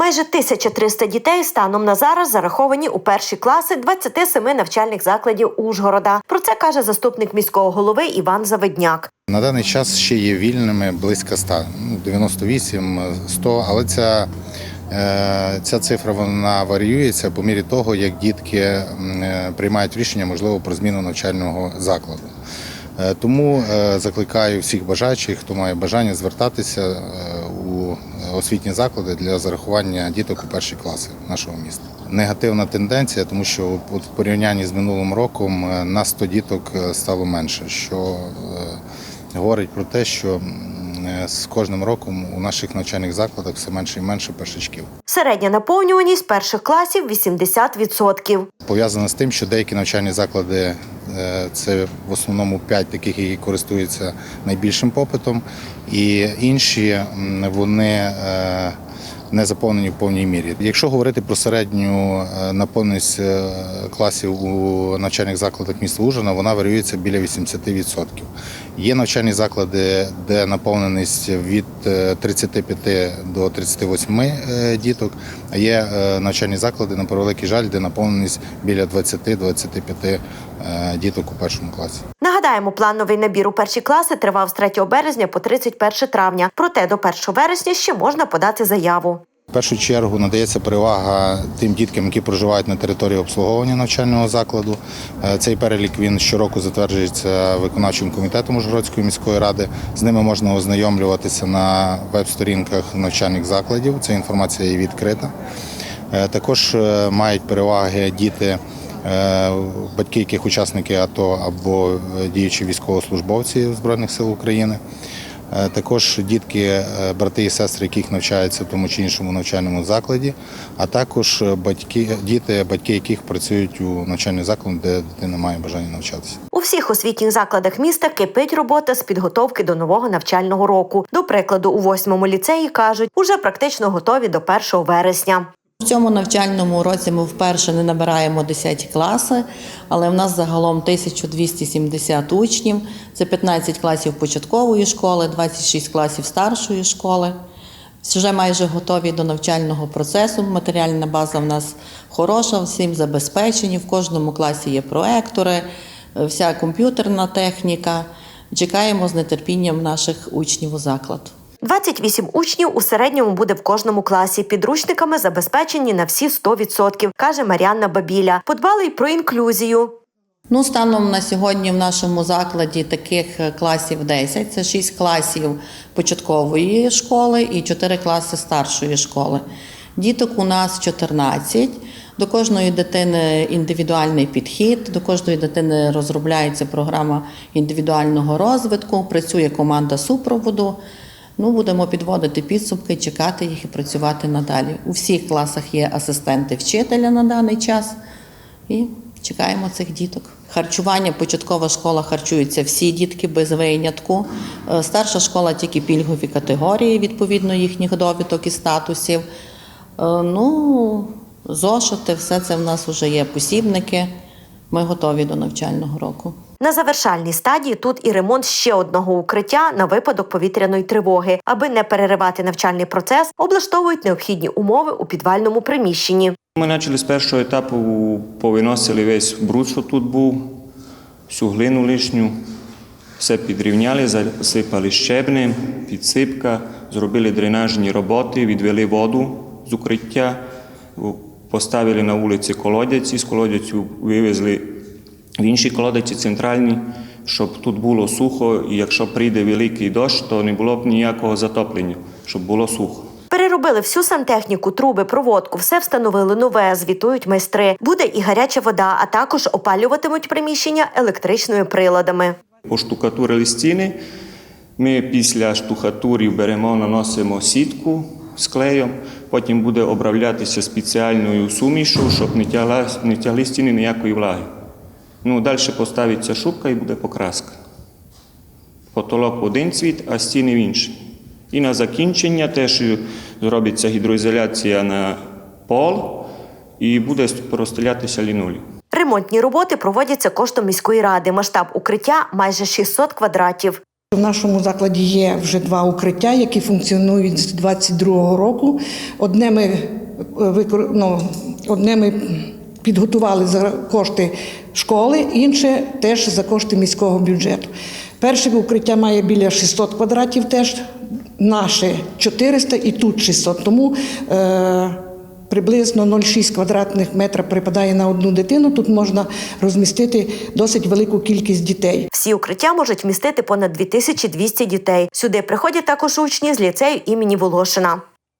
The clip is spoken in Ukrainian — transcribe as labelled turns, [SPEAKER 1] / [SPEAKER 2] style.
[SPEAKER 1] Майже 1300 дітей станом на зараз зараховані у перші класи 27 навчальних закладів Ужгорода. Про це каже заступник міського голови Іван Заведняк.
[SPEAKER 2] На даний час ще є вільними близько 100, ну, 98, 100, але ця, е, ця цифра вона варіюється по мірі того, як дітки е, приймають рішення, можливо, про зміну навчального закладу. Е, Тому закликаю всіх бажаючих, хто має бажання звертатися у освітні заклади для зарахування діток у перші класи нашого міста. Негативна тенденція, тому що в порівнянні з минулим роком е, на 100 діток е, стало менше, що е, говорить про те, що з кожним роком у наших навчальних закладах все менше і менше першачків.
[SPEAKER 1] Середня наповнюваність перших класів 80%.
[SPEAKER 2] Пов'язано з тим, що деякі навчальні заклади е, це в основному п'ять таких, які користуються найбільшим попитом, і інші вони е, не заповнені в повній мірі. Якщо говорити про середню е, наповненість е, класів у навчальних закладах міста Ужина, вона варіюється біля 80%. Є навчальні заклади, де наповненість від е, 35 до 38 е, діток, а є е, навчальні заклади, на превеликий жаль, де наповненість біля 20-25 е, діток у першому класі.
[SPEAKER 1] Нагадаємо, плановий набір у перші класи тривав з 3 березня по 31 травня. Проте до 1 вересня ще можна подати заяву.
[SPEAKER 2] В першу чергу надається перевага тим діткам, які проживають на території обслуговування навчального закладу. Е, Цей перелік він щороку затверджується виконавчим комітетом Ужгородської міської ради. З ними можна ознайомлюватися на веб-сторінках навчальних закладів. Ця інформація є відкрита. Е, Також е, мають переваги діти, батьки, яких учасники АТО або діючі військовослужбовці Збройних сил України. Е, Також дітки, е, брати і сестри, яких навчаються в тому чи іншому навчальному закладі, а також е, батьки, діти, батьки яких працюють у навчальному закладі, де дитина має бажання навчатися.
[SPEAKER 1] У всіх освітніх закладах міста кипить робота з підготовки до нового навчального року. До прикладу, у восьмому ліцеї кажуть, уже практично готові до 1 вересня.
[SPEAKER 3] В цьому навчальному році ми вперше не набираємо 10 класи, але в нас загалом 1270 учнів. Це 15 класів початкової школи, 26 класів старшої школи. Вже майже готові до навчального процесу. Матеріальна база в нас хороша, всім забезпечені. В кожному класі є проектори, вся комп'ютерна техніка. Чекаємо з нетерпінням наших учнів у заклад.
[SPEAKER 1] 28 учнів у середньому буде в кожному класі. Підручниками забезпечені на всі 100%, каже Мар'янна Бабіля. Подбали й про інклюзію.
[SPEAKER 3] Ну, станом на сьогодні в нашому закладі таких е, класів 10. Це 6 класів початкової школи і 4 класи старшої школи. Діток у нас 14. До кожної дитини індивідуальний підхід, до кожної дитини розробляється програма індивідуального розвитку, працює команда супроводу. Ну, будемо підводити підсумки, чекати їх і працювати надалі. У всіх класах є асистенти вчителя на даний час. І чекаємо цих діток. Харчування, початкова школа харчуються всі дітки без винятку. Е, Старша школа тільки пільгові категорії відповідно їхніх довідок і статусів. Е, Ну, зошити, все це в нас вже є посібники. Ми готові до навчального року.
[SPEAKER 1] На завершальній стадії тут і ремонт ще одного укриття на випадок повітряної тривоги. Аби не переривати навчальний процес, облаштовують необхідні умови у підвальному приміщенні.
[SPEAKER 4] Ми почали з першого етапу, повиносили весь бруд, що тут був, всю глину лишню, все підрівняли, засипали щебнем, підсипка, зробили дренажні роботи, відвели воду з укриття, поставили на вулиці колодязі, з колодязю вивезли в інші колодязі центральні, щоб тут було сухо, і якщо прийде великий дощ, то не було б ніякого затоплення, щоб було сухо.
[SPEAKER 1] Переробили всю сантехніку, труби, проводку, все встановили нове, звітують майстри. Буде і гаряча вода, а також опалюватимуть приміщення електричними приладами.
[SPEAKER 4] Поштукатурили стіни. Ми після штукатурів беремо, наносимо сітку з клеєм, потім буде оброблятися спеціальною сумішу, щоб не тягли стіни ніякої влаги. Ну, далі поставиться шубка і буде покраска. Потолок один цвіт, а стіни в інший. І на закінчення теж зробиться гідроізоляція на пол і буде розстелятися лінолеум.
[SPEAKER 1] Ремонтні роботи проводяться коштом міської ради. Масштаб укриття майже 600 квадратів.
[SPEAKER 5] В нашому закладі є вже два укриття, які функціонують з 22-го року. Одне ми, е, ну, одне ми підготували за кошти школи, інше теж за кошти міського бюджету. Перше укриття має біля 600 квадратів теж, наше 400 і тут 600. Тому е, приблизно 0,6 квадратних метра припадає на одну дитину. Тут можна розмістити досить велику кількість дітей.
[SPEAKER 1] Всі укриття можуть вмістити понад 2200 дітей. Сюди приходять також учні з ліцею імені Волошина.